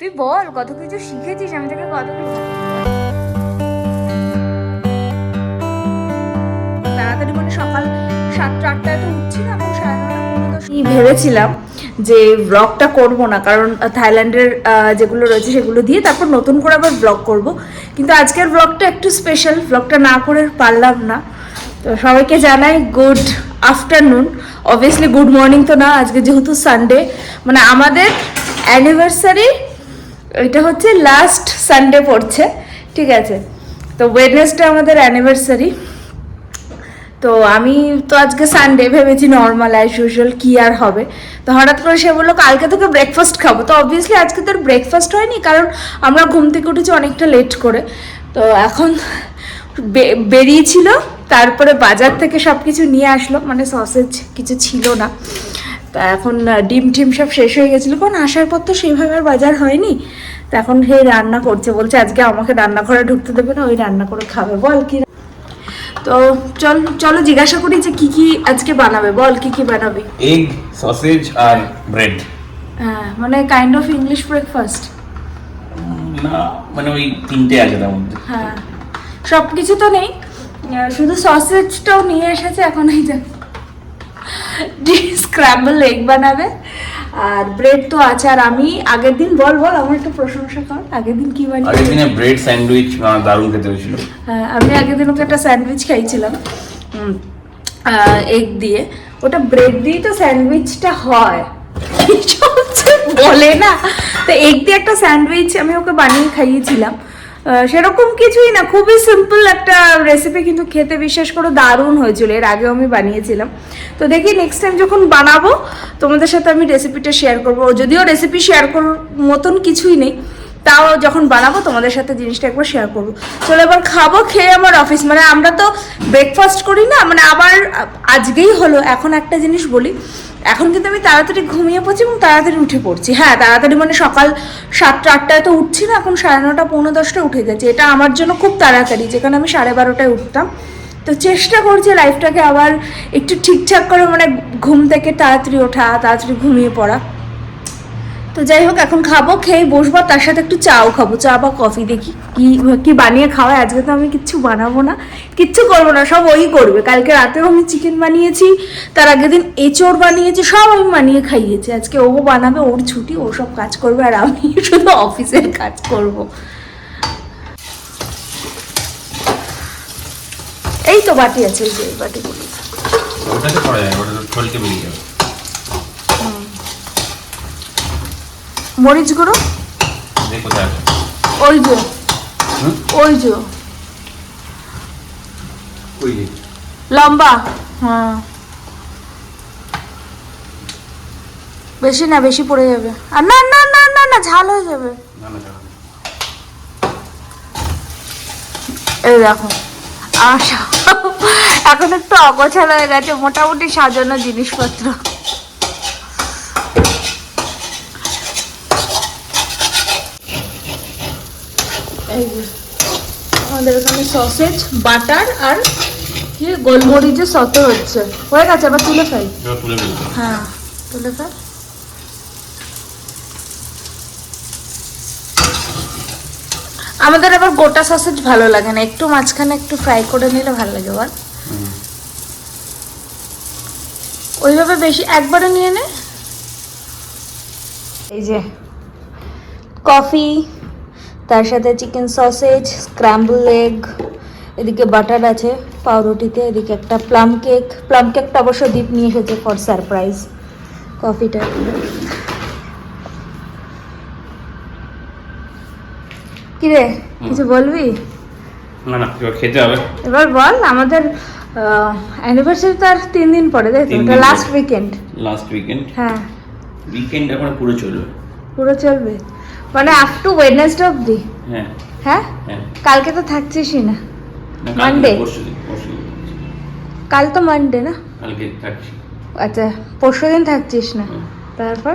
তুই বল, কত কিছু শিখেছিস, আমি তোকে কত কিছু তাড়াতাড়ি মানে সকাল সাতটা, আটটায় তো ভেবেছিলাম যে ব্লগটা করব না, কারণ থাইল্যান্ডের যেগুলো রয়েছে সেগুলো দিয়ে তারপর নতুন করে আবার ব্লগ করব। কিন্তু আজকের ব্লগটা একটু স্পেশাল ব্লগটা না করে পারলাম না। তো সবাইকে জানাই good afternoon obviously good morning তো না, আজকে যেহেতু সানডে মানে আমাদের অ্যানিভার্সারি এটা হচ্ছে লাস্ট সানডে পড়ছে, ঠিক আছে? তো ওয়েডনেসডে আমাদের অ্যানিভার্সারি তো আমি তো আজকে সানডে ভেবেছি নর্মাল অ্যাজ ইউজুয়াল কী আর হবে। তো হঠাৎ করে সে বলল, কালকে তোকে ব্রেকফাস্ট খাব। তো অবভিয়াসলি আজকে তোর ব্রেকফাস্ট হয়নি, কারণ আমরা ঘুম থেকে উঠেছি অনেকটা লেট করে। তো এখন বেরিয়েছিল, তারপরে বাজার থেকে সব কিছু নিয়ে আসলো মানে সসেজ কিছু ছিল না। তা এখন ডিম টিম সব শেষ হয়ে গেছিল। কারণ আসার পর তো সেইভাবে আর বাজার হয়নি। তো এখন হে রান্না করছে বলছে আজকে আমাকে রান্নাঘরে ঢুকতে দেবে না ওই রান্না করে খাবে। বল কি তো চল চলো জিজ্ঞাসা করি যে কি কি আজকে বানাবে। বল কি কি বানাবে? এগ সসেজ আর ব্রেড হ্যাঁ মানে কাইন্ড অফ ইংলিশ ব্রেকফাস্ট না মানে ওই তিনটে আছে তার মধ্যে। হ্যাঁ সব কিছু তো নেই। শুধু সসেজটাও নিয়ে এসেছে এখন এই যে স্ক্র্যাম্বল এগ বানাবে। আর ব্রেড তো আছে আর আমি আগের দিন বল বল আমার একটু প্রশংসা কর। আগের দিন কি বানিয়ে আগের দিনে ব্রেড স্যান্ডউইচ দারুণ খেতে হয়েছিল। হ্যাঁ, আমি আগের দিন ওকে একটা স্যান্ডউইচ খাইছিলাম এগ দিয়ে। ওটা ব্রেড দিয়েই তো স্যান্ডউইচটা হয়। বলে না। তো এগ দিয়ে একটা স্যান্ডউইচ আমি ওকে বানিয়ে খাইয়েছিলাম। সেরকম কিছুই না, খুবই সিম্পল একটা রেসিপি কিন্তু খেতে বিশ্বাস করে দারুণ হয়েছিল, এর আগেও আমি বানিয়েছিলাম। তো দেখি নেক্সট টাইম যখন বানাবো, তোমাদের সাথে আমি রেসিপিটা শেয়ার করব। যদিও রেসিপি শেয়ার করার মতন কিছুই নেই তাও যখন বানাবো, তোমাদের সাথে জিনিসটা একবার শেয়ার করব। চলো এবার খাব, খেয়ে আমার অফিস মানে আমরা তো ব্রেকফাস্ট করি না মানে আবার আজকেই হলো। এখন একটা জিনিস বলি, এখন কিন্তু আমি তাড়াতাড়ি ঘুমিয়ে পড়ছি এবং তাড়াতাড়ি উঠে পড়ছি। হ্যাঁ তাড়াতাড়ি মানে সকাল সাতটা, আটটায় তো উঠছি না, এখন সাড়ে নটা, পৌনে দশটায় উঠে গেছে। এটা আমার জন্য খুব তাড়াতাড়ি, যেখানে আমি সাড়ে বারোটায় উঠতাম। তো চেষ্টা করছি লাইফটাকে আবার একটু ঠিকঠাক করে মানে ঘুম থেকে তাড়াতাড়ি ওঠা, তাড়াতাড়ি ঘুমিয়ে পড়া। তো যাই হোক, এখন খাব, খেয়ে বসবো তার সাথে একটু চাও খাব। চা বা কফি দেখি কি কি বানিয়ে খাওয়ায় আজকে তো আমি কিচ্ছু বানাবো না, কিচ্ছু করব না, সব ওই করবে। কালকে রাতেও আমি চিকেন বানিয়েছি, তার আগের দিন এঁচড় বানিয়েছি, সব আমি বানিয়ে খাইয়েছি। আজকে ও বানাবে, ওর ছুটি, ও সব কাজ করবে, আর আমি শুধু অফিসের কাজ করব। এই তো বাটি আছে, এই যে বেরিয়ে যাবে। মরিচ গুঁড়ো। ওই যে। ওই যে। লম্বা। হ্যাঁ। বেশি না বেশি পড়ে যাবে। আর না না না না না ঝাল হয়ে যাবে। না না এই দেখো এখন একটু অগোছালো হয়ে গেছে মোটামুটি সাজানো জিনিসপত্র। এই যে, আমাদের এখানে সসেজ বাটার আর কি গোলমরিচের সতে হচ্ছে। হয়ে গেছে আবার তুলে ফেল। হ্যাঁ তুলে ফেল। আমাদের আবার গোটা সসেজ ভালো লাগে না। একটু মাঝখানে একটু ফ্রাই করে নিলে ভালো লাগে বল। ওইভাবে বেশি একবারে নিয়ে নে। এই যে কফি তার সাথে চিকেন সসেজ স্ক্র্যাম্বল এগ এদিকে বাটার আছে পাউরুটিতে এদিকে একটা প্লাম কেক প্লাম কেকটা অবশ্য দ্বীপ নিয়ে এসেছে ফর সারপ্রাইজ কফিটা কিরে কিছু বলবি? না না এবার খেতে হবে। এবার বল আমাদের অ্যানিভার্সারি তো আর তিন দিন পরে তাই তো? লাস্ট উইকেন্ড লাস্ট উইকেন্ড হ্যাঁ। উইকেন্ড এখন পুরো চলবে। পুরো চলবে? মানে আপ টু ওয়েডনেসডে অবধি? হ্যাঁ। হ্যাঁ? হ্যাঁ। কালকে তো থাকছিসই না। দিন কাল তো মানডে না? কালকে থাকছি। আচ্ছা পরশু দিন থাকছিস না? তারপর?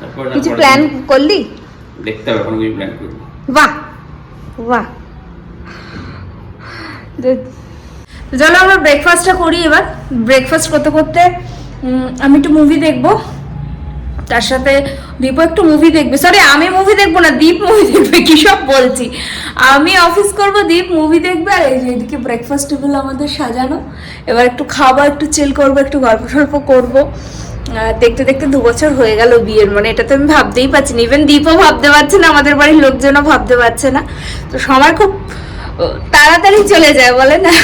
তারপর কিছু প্ল্যান করলি? দেখতে হবে এখন কিছু প্ল্যান করব। বাহ বাহ। চলো আমরা ব্রেকফাস্টটা করি এবার। ব্রেকফাস্ট করতে করতে আমি একটু মুভি দেখব। তার সাথে দীপও একটু মুভি দেখবে। সরি আমি মুভি দেখব না, দীপ মুভি দেখবে, কি সব বলছি। আমি অফিস করব, দীপ মুভি দেখবে, আর এই যে এদিকে ব্রেকফাস্ট টেবিল আমাদের সাজানো। এবার একটু খাব একটু চিল করব, একটু গল্প সল্প করব। দেখতে দেখতে দু বছর হয়ে গেল বিয়ের মানে এটা তো আমি ভাবতেই পারছি না। ইভেন দীপও ভাবতে পারছে না, আমাদের বাড়ির লোকজনও ভাবতে পারছে না। তো সময় খুব তাড়াতাড়ি চলে যায়, বলে না?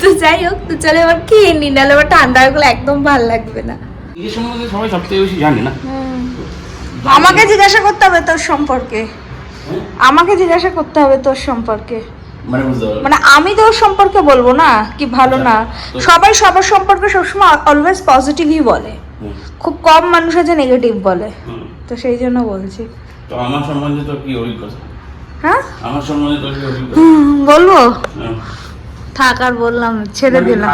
তো যাই হোক, তো চলে এবার খেয়ে নি নাহলে এবার ঠান্ডা হয়ে গেলে একদম ভালো লাগবে না। নিজের সম্বন্ধে সবাই সব থেকে বেশি জানে না। আমাকে জিজ্ঞাসা করতে হবে তোর সম্পর্কে। হ্যাঁ? আমাকে জিজ্ঞাসা করতে হবে তোর সম্পর্কে। মানে মানে আমি তোর সম্পর্কে বলব না কি ভালো না সবাই সবার সম্পর্কে সবসময় অলওয়েজ পজিটিভই বলে। খুব কম মানুষ আছে নেগেটিভ বলে। তো সেই জন্য বলছি। তো আমার সম্বন্ধে তোর কি অভিজ্ঞতা? হ্যাঁ? আমার সম্বন্ধে তোর কি অভিজ্ঞতা? বলব? হ্যাঁ। থাক আর বললাম ছেড়ে মানে দিলাম।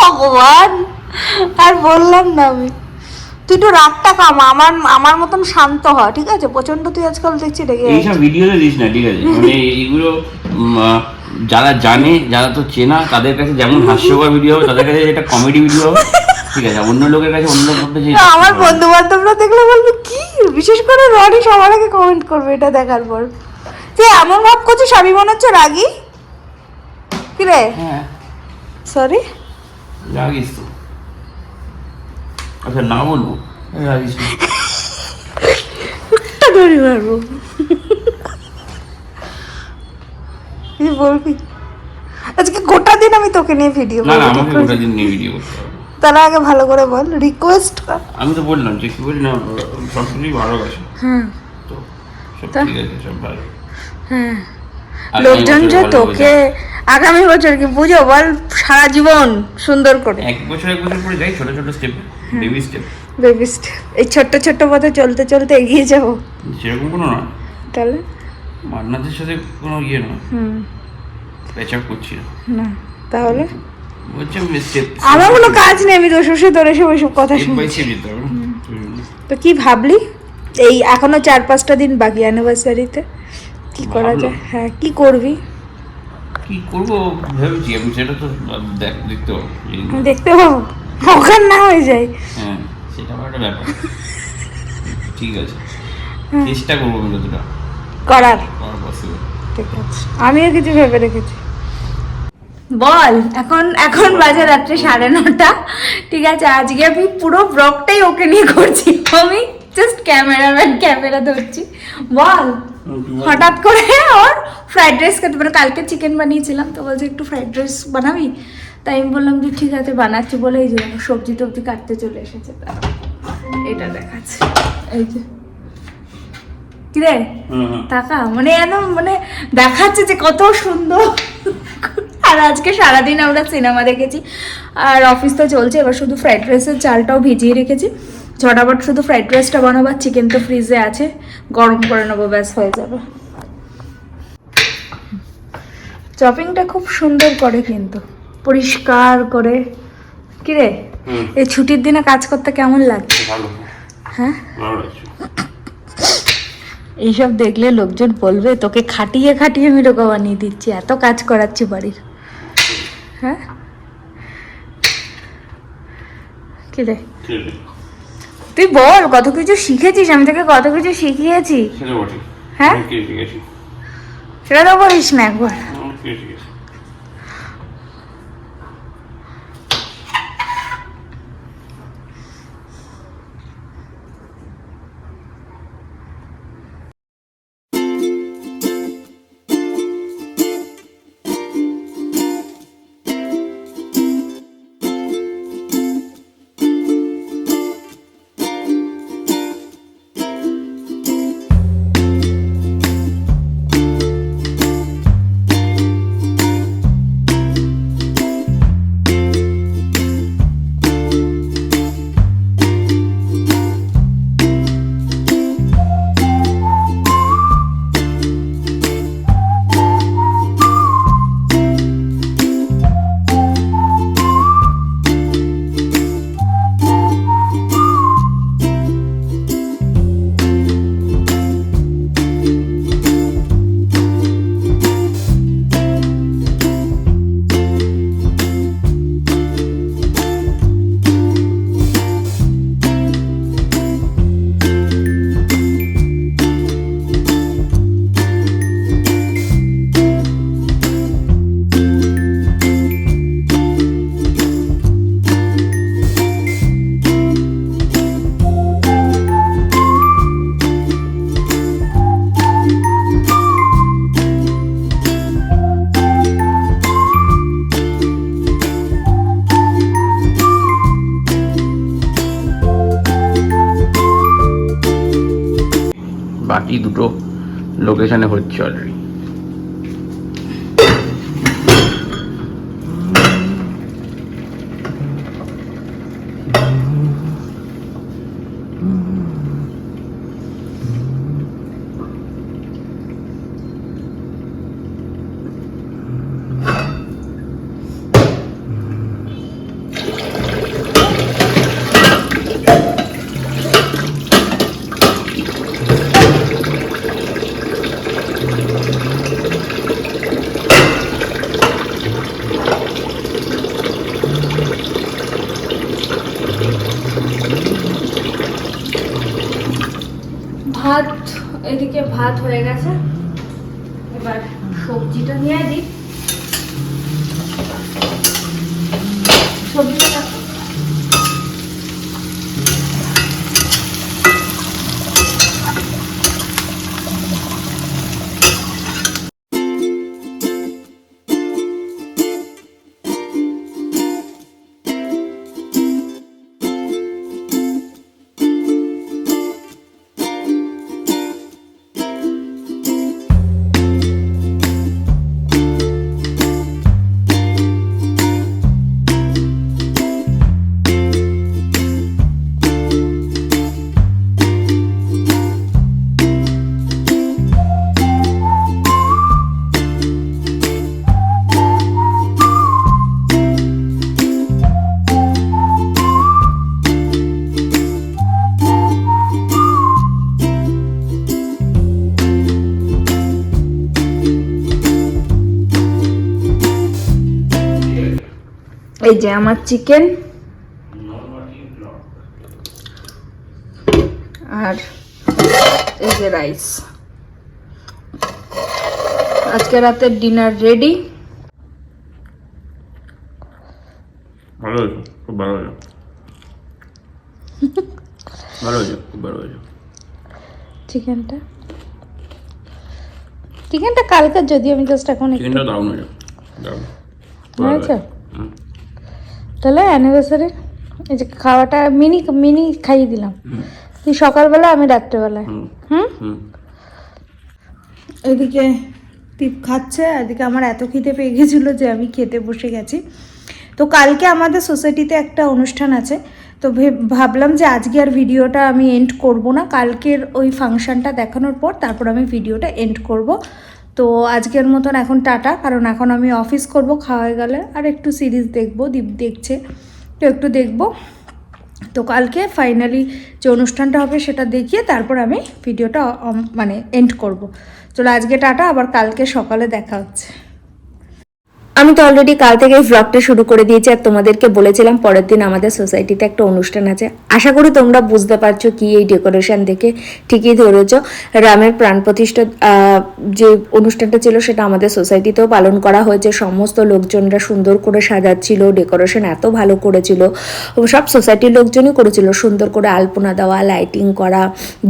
ভগবান আর বললাম না আমি। তুই তো রাগটা কামা আমার আমার মতন শান্ত হ ঠিক আছে? প্রচণ্ড তুই আজকাল দেখছি রেগে যাচ্ছিস। এইসব ভিডিওতে দিস না ঠিক আছে? মানে এইগুলো যারা জানে যারা তো চেনা তাদের কাছে যেমন হাস্যকর ভিডিও হবে তাদের কাছে এটা কমেডি ভিডিও হবে ঠিক আছে? অন্য লোকের কাছে অন্য ভাবে যে আমার বন্ধু বান্ধবরা দেখলে বলবে কি? বিশেষ করে রনি সবার আগে কমেন্ট করবে এটা দেখার পর। যে এমন ভাব করছিস? আমি মনে হচ্ছে রাগি। কি রে হ্যাঁ। সরি রাগিস তো। আচ্ছা না। বলব রাগিস। ধরি মারবো। কি বলবি? আজকে গোটা দিন আমি তোকে নিয়ে ভিডিও না না আমাকে গোটা দিন নিয়ে ভিডিও করতে হবে। তাহলে আগে ভালো করে বল রিকোয়েস্ট কর। আমি তো বললাম যে কি বলি না সব কিছুই ভালো গেছে হ্যাঁ। তো সব ঠিক আছে সব ভালো। লোকজন যে তোকে আগামী বছর কি বুঝো? বল সারা জীবন সুন্দর করে। এক বছর এক বছর পরে যাই ছোট ছোট step baby step baby step এই ছোট্ট ছোট্ট পথে চলতে চলতে এগিয়ে যাব। সেরকম কোনো না তাহলে? মান্নাদের সাথে কোনো ইয়ে না হুম। প্যাচ করছি না। তাহলে? আমার কোনো কাজ নেই আমি তোর শ্বশুর তোর এসব ওইসব কথা শুনছি। তো কি ভাবলি? এই এখনও চার পাঁচটা দিন বাকি অ্যানিভার্সারিতে কি করা যায়? হ্যাঁ কি করবি? কি করব ভেবেছি আমি সেটা তো দেখ দেখতে পাবো। দেখতে পাবো। ওখান না হয়ে যায় হ্যাঁ সেটা একটা ব্যাপার। ঠিক আছে। চেষ্টা করব আমি যতটা করার। পসিবল ঠিক আছে। আমিও কিছু ভেবে রেখেছি। বল এখন এখন বাজে রাত্রে সাড়ে নটা। ঠিক আছে আজকে আমি পুরো ব্লগটাই ওকে নিয়ে করছি। আমি জাস্ট ক্যামেরাম্যান ক্যামেরা ধরছি। বল। হঠাৎ করে ওর ফ্রাইড রাইস খেতে মানে কালকে চিকেন বানিয়েছিলাম তো বলছে একটু ফ্রাইড রাইস বানাবি? তাই আমি বললাম যে ঠিক আছে বানাচ্ছি বলে এই যে সবজি টবজি কাটতে চলে এসেছে। তার এটা দেখাচ্ছে। এই যে। কিরে? হুম টাকা মানে একদম মানে দেখাচ্ছে যে কত সুন্দর। আর আজকে সারাদিন আমরা সিনেমা দেখেছি। আর অফিস তো চলছে এবার শুধু ফ্রাইড রাইসের চালটাও ভিজিয়ে রেখেছি। ঝটাপট শুধু ফ্রাইড রাইসটা বানাবো আর চিকেন তো ফ্রিজে আছে। গরম করে নেব ব্যাস হয়ে যাবে। চপিংটা খুব সুন্দর করে কিন্তু পরিষ্কার করে। কিরে? এই ছুটির দিনে কাজ করতে কেমন লাগছে ভালো। হ্যাঁ? এইসব দেখলে লোকজন বলবে তোকে খাটিয়ে খাটিয়ে আমি রোগা বানিয়ে দিচ্ছি এত কাজ করাচ্ছি বাড়ির। হ্যাঁ? কি রে ঠিক আছে তুই বল কত কিছু শিখেছিস? আমি তোকে কত কিছু শিখিয়েছি। হ্যাঁ? সেটা তো বলিস না একবার। লোকেশনে হচ্ছে অলরেডি ভাত এদিকে ভাত হয়ে গেছে। এবার সবজিটা নিয়ে দিই যে আমার চিকেন। আর এই যে রাইস। আজকে রাতের ডিনার রেডি। ভালো হয়েছে খুব ভালো হয়েছে। ভালো হয়েছে খুব ভালো হয়েছে। চিকেনটা? চিকেনটা কালকে যদি আমি জাস্ট এখন চিকেনটা দারুণ হয়েছে দারুণ। হয়েছে। তাহলে অ্যানিভার্সারি এই যে খাওয়াটা মিনি মিনি খাইয়ে দিলাম। তুই সকালবেলা আমি রাত্রেবেলায়। হুম। হুম? হুম। এদিকে টিপ খাচ্ছে এদিকে আমার এত খিদে পেয়ে গেছিল যে আমি খেতে বসে গেছি। তো কালকে আমাদের সোসাইটিতে একটা অনুষ্ঠান আছে তো ভে- ভাবলাম যে আজকে আর ভিডিওটা আমি এন্ড করব না। কালকের ওই ফাংশনটা দেখানোর পর তারপর আমি ভিডিওটা এন্ড করব। তো আজকের মতন এখন টাটা, কারণ এখন আমি অফিস করব, খাওয়া হয়ে গেলে, আর একটু সিরিজ দেখব, দীপ দেখছে, তো একটু দেখব। তো কালকে ফাইনালি যে অনুষ্ঠানটা হবে সেটা দেখিয়ে তারপর আমি ভিডিওটা মানে এন্ড করব। চলো আজকে টাটা, আবার কালকে সকালে দেখা হচ্ছে। আমি তো অলরেডি কাল থেকে ভ্লগটা শুরু করে দিয়েছি আর তোমাদেরকে বলেছিলাম পরের দিন আমাদের সোসাইটিতে একটা অনুষ্ঠান আছে। আশা করি তোমরা বুঝতে পারছ কি এই ডেকোরেশন দেখে ঠিকই ধরেছো। রামের প্রাণ প্রতিষ্ঠা যে অনুষ্ঠানটা ছিল সেটা আমাদের সোসাইটিতেও পালন করা হয়েছে। সমস্ত লোকজনরা সুন্দর করে সাজাচ্ছিল ডেকোরেশন এত ভালো করেছিল। সব সোসাইটির লোকজনই করেছিল। সুন্দর করে আলপনা দেওয়া লাইটিং করা,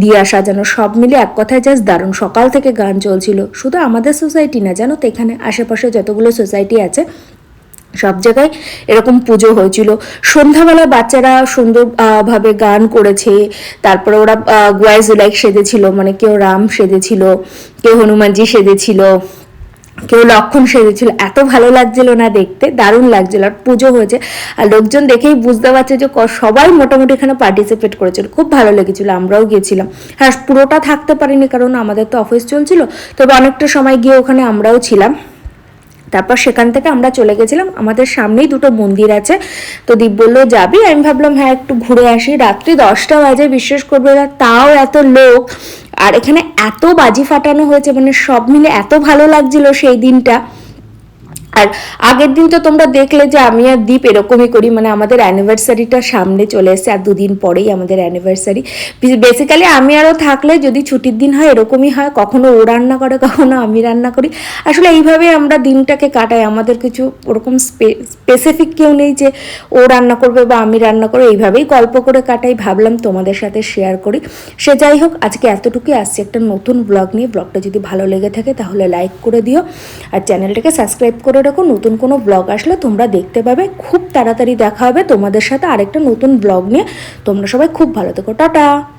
দিয়া সাজানো, সব মিলে এক কথায় জাস্ট দারুণ। সকাল থেকে গান চলছিল। শুধু আমাদের সোসাইটি না, জানো তো এখানে? আশেপাশে যতগুলো সোসাইটি আছে। সব জায়গায় এরকম পুজো হয়েছিল। সন্ধ্যাবেলা বাচ্চারা সুন্দর ভাবে গান করেছে। তারপরে ওরা গোয়াইজ লাইক সেজেছিল মানে কেউ রাম সেজেছিল, কেউ হনুমানজি সেজেছিল, কেউ লক্ষণ সেজেছিল। এত ভালো লাগছিল না দেখতে, দারুণ লাগছিল। আর পুজো হয়েছে। আর লোকজন দেখেই বুঝতে পারছে যে সবাই মোটামুটি এখানে পার্টিসিপেট করেছিল। খুব ভালো লেগেছিল, আমরাও গিয়েছিলাম। হ্যাঁ পুরোটা থাকতে পারিনি কারণ আমাদের তো অফিস চলছিল, তবে অনেকটা সময় গিয়ে ওখানে আমরাও ছিলাম। তারপর সেখান থেকে আমরা চলে গেছিলাম। আমাদের সামনেই দুটো মন্দির আছে। তো দীপ বলল, যাবি? আমি ভাবলাম হ্যাঁ একটু ঘুরে আসি। রাত্রি দশটা বাজে, বিশ্বাস করবে না, তাও এত লোক। আর এখানে এত বাজি ফাটানো হয়েছে মানে সব মিলে এত ভালো লাগছিল সেই দিনটা। আর আগের দিন তো তোমরা দেখলে যে আমি আর দীপ এরকমই করি মানে আমাদের অ্যানিভার্সারিটা সামনে চলে এসেছে আর দুদিন পরেই আমাদের অ্যানিভার্সারি বেসিক্যালি আমি আরও থাকলে যদি ছুটির দিন হয় এরকমই হয়, কখনো ও রান্না করে, কখনো আমি রান্না করি। আসলে এইভাবে আমরা দিনটাকে কাটাই, আমাদের কিছু ওরকম স্পেসিফিক কেউ নেই যে ও রান্না করবে বা আমি রান্না করব, এইভাবেই গল্প করে কাটাই, ভাবলাম তোমাদের সাথে শেয়ার করি। সে যাই হোক, আজকে এতটুকুই, আসছে একটা নতুন ব্লগ নিয়ে। ব্লগটা যদি ভালো লেগে থাকে তাহলে লাইক করে দিও। আর চ্যানেলটাকে সাবস্ক্রাইব করে রাখো নতুন কোনো ব্লগ আসলে তোমরা দেখতে পাবে। খুব তাড়াতাড়ি দেখা হবে তোমাদের সাথে আরেকটা নতুন ব্লগ নিয়ে। তোমরা সবাই খুব ভালো থেকো। টাটা!